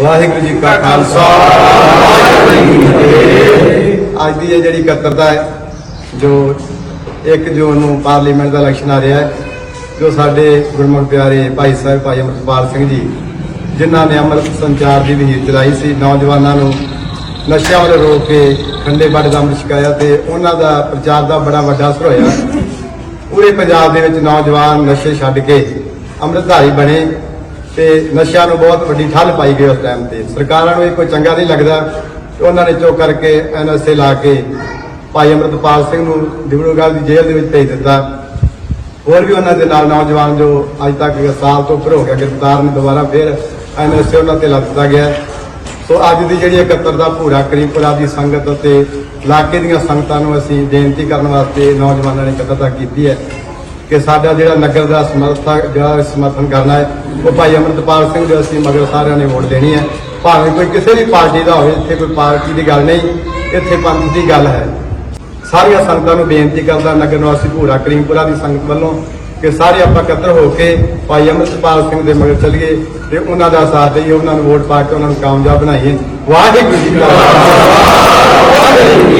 ਵਾਹਿਗੁਰੂ ਜੀ ਕਾ ਖਾਲਸਾ। ਵਾਹਿਗੁਰੂ ਜੀ ਕੀ ਫਤਿਹ ਅੱਜ ਦੀ ਇਹ ਜਿਹੜੀ ਇਕੱਤਰਤਾ ਹੈ, ਜੋ 1 ਜੂਨ ਨੂੰ ਪਾਰਲੀਮੈਂਟ ਦਾ ਇਲੈਕਸ਼ਨ ਆ ਰਿਹਾ ਹੈ, ਜੋ ਸਾਡੇ ਗੁਰਮੁਖ ਪਿਆਰੇ ਭਾਈ ਸਾਹਿਬ, ਭਾਈ ਅਮਰਪਾਲ ਸਿੰਘ ਜੀ, ਜਿਨ੍ਹਾਂ ਨੇ ਅੰਮ੍ਰਿਤ ਸੰਚਾਰ ਦੀ ਵਿਹੀਰ ਚਲਾਈ ਸੀ, ਨੌਜਵਾਨਾਂ ਨੂੰ ਨਸ਼ਿਆਂ ਵੱਲ ਰੋਕ ਕੇ ਖੰਡੇ ਬਾੜੇ ਦਾ ਅੰਮ੍ਰਿਤ ਛਕਾਇਆ ਤੇ ਉਹਨਾਂ ਦਾ ਪ੍ਰਚਾਰ ਦਾ ਬੜਾ ਵੱਡਾ ਅਸਰ ਹੋਇਆ। ਪੂਰੇ ਪੰਜਾਬ ਦੇ ਵਿੱਚ ਨੌਜਵਾਨ ਨਸ਼ੇ ਛੱਡ ਕੇ ਅੰਮ੍ਰਿਤਧਾਰੀ ਬਣੇ। ਤੇ ਨਸ਼ਿਆਂ ਨੂੰ ਬਹੁਤ ਵੱਡੀ ਠੱਲ ਪਾਈ ਗਈ ਉਸ ਟਾਈਮ ਤੇ। ਸਰਕਾਰਾਂ ਨੂੰ ਇਹ ਕੋਈ ਚੰਗਾ ਨਹੀਂ ਲੱਗਦਾ। ਤੇ ਉਹਨਾਂ ਨੇ ਚੁੱਕ ਕਰਕੇ ਐਨਐਸਏ ਲਾ ਕੇ ਭਾਈ ਅਮਰਤਪਾਲ ਸਿੰਘ ਨੂੰ ਡਿਬਰੂਗੜ੍ਹ ਦੀ ਜੇਲ੍ਹ ਦੇ ਵਿੱਚ ਭੇਜ ਦਿੱਤਾ। ਹੋਰ ਵੀ ਉਹਨਾਂ ਦੇ ਨਾਲ ਨੌਜਵਾਨ ਜੋ ਅੱਜ ਤੱਕ ਸਾਲ ਤੋਂ ਉੱਪਰ ਹੋ ਗਿਆ, ਗ੍ਰਿਫਤਾਰ ਨੇ ਦੁਬਾਰਾ ਫਿਰ ਐਨਐਸਏ ਉਹਨਾਂ ਤੇ ਲਾ ਦਿੱਤਾ ਗਿਆ। ਸੋ ਅੱਜ ਦੀ ਜਿਹੜੀ ਇਕੱਤਰਤਾ ਭੂਰਾ ਕਰੀਮਪੁਰਾ ਦੀ ਸੰਗਤ ਅਤੇ ਇਲਾਕੇ ਦੀਆਂ ਸੰਗਤਾਂ ਨੂੰ ਅਸੀਂ ਬੇਨਤੀ ਕਰਨ ਵਾਸਤੇ ਨੌਜਵਾਨਾਂ ਨੇ ਇਕੱਤਰਤਾ ਕੀਤੀ ਹੈ। ਕਿ ਸਾਡਾ ਜਿਹੜਾ ਨਗਰ ਦਾ ਸਮਰਥਕ ਜਿਹੜਾ ਸਮਰਥਨ ਕਰਨਾ ਹੈ, ਉਹ ਭਾਈ ਅਮਰਤਪਾਲ ਸਿੰਘ ਦੇ ਅਸੀਂ ਮਗਰ ਸਾਰਿਆਂ ਨੇ ਵੋਟ ਦੇਣੀ ਹੈ। ਭਾਵੇਂ ਕੋਈ ਕਿਸੇ ਵੀ ਪਾਰਟੀ ਦਾ ਹੋਵੇ, ਇੱਥੇ ਕੋਈ ਪਾਰਟੀ ਦੀ ਗੱਲ ਨਹੀਂ, ਇੱਥੇ ਪੰਥ ਦੀ ਗੱਲ ਹੈ। ਸਾਰੀਆਂ ਸੰਗਤਾਂ ਨੂੰ ਬੇਨਤੀ ਕਰਦਾ ਨਗਰ ਨਿਵਾਸੀ ਭੂਰਾ ਕਰੀਮਪੁਰਾ ਦੀ ਸੰਗਤ ਵੱਲੋਂ ਕਿ ਸਾਰੇ ਆਪਾਂ ਇਕੱਤਰ ਹੋ ਕੇ ਭਾਈ ਅਮਰਤਪਾਲ ਸਿੰਘ ਦੇ ਮਗਰ ਚੱਲੀਏ ਤੇ ਉਹਨਾਂ ਦਾ ਸਾਥ ਦੇਈਏ, ਉਹਨਾਂ ਨੂੰ ਵੋਟ ਪਾ ਕੇ ਉਹਨਾਂ ਨੂੰ ਕਾਮਯਾਬ ਬਣਾਈਏ। ਵਾਹਿਗੁਰੂ ਜੀ ਕਾ ਖਾਲਸਾ। ਵਾਹਿਗੁਰੂ